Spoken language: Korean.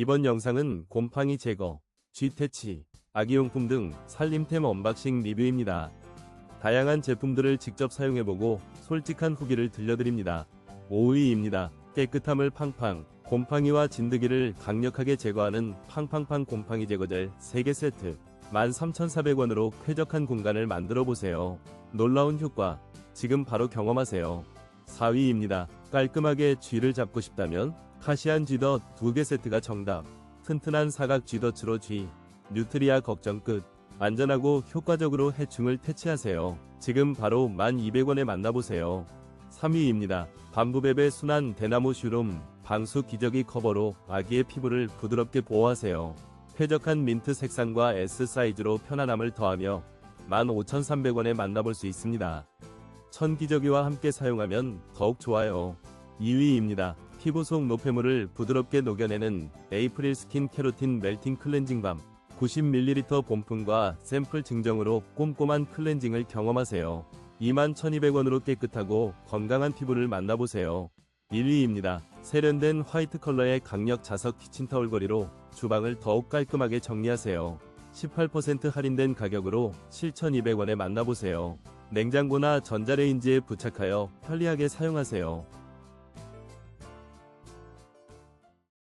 이번 영상은 곰팡이 제거, 쥐퇴치, 아기용품 등 살림템 언박싱 리뷰입니다. 다양한 제품들을 직접 사용해보고 솔직한 후기를 들려드립니다. 5위입니다. 깨끗함을 팡팡, 곰팡이와 진드기를 강력하게 제거하는 팡팡팡 곰팡이 제거젤 3개 세트. 13,400원으로 쾌적한 공간을 만들어 보세요. 놀라운 효과, 지금 바로 경험하세요. 4위입니다. 깔끔하게 쥐를 잡고 싶다면 카시안 쥐덫 2개 세트가 정답. 튼튼한 사각 쥐덫으로 쥐, 뉴트리아 걱정 끝. 안전하고 효과적으로 해충을 퇴치하세요. 지금 바로 1200원에 만나보세요. 3위입니다. 밤부베베 순한 대나무 슈룸 방수 기저귀 커버로 아기의 피부를 부드럽게 보호하세요. 쾌적한 민트 색상과 S 사이즈로 편안함을 더하며 15,300원에 만나볼 수 있습니다. 천 기저귀와 함께 사용하면 더욱 좋아요. 2위입니다. 피부 속 노폐물을 부드럽게 녹여내는 에이프릴 스킨 캐로틴 멜팅 클렌징 밤 90ml 본품과 샘플 증정으로 꼼꼼한 클렌징을 경험하세요. 21,200원으로 깨끗하고 건강한 피부를 만나보세요. 1위입니다. 세련된 화이트 컬러의 강력 자석 키친타올 거리로 주방을 더욱 깔끔하게 정리하세요. 18% 할인된 가격으로 7,200원에 만나보세요. 냉장고나 전자레인지에 부착하여 편리하게 사용하세요.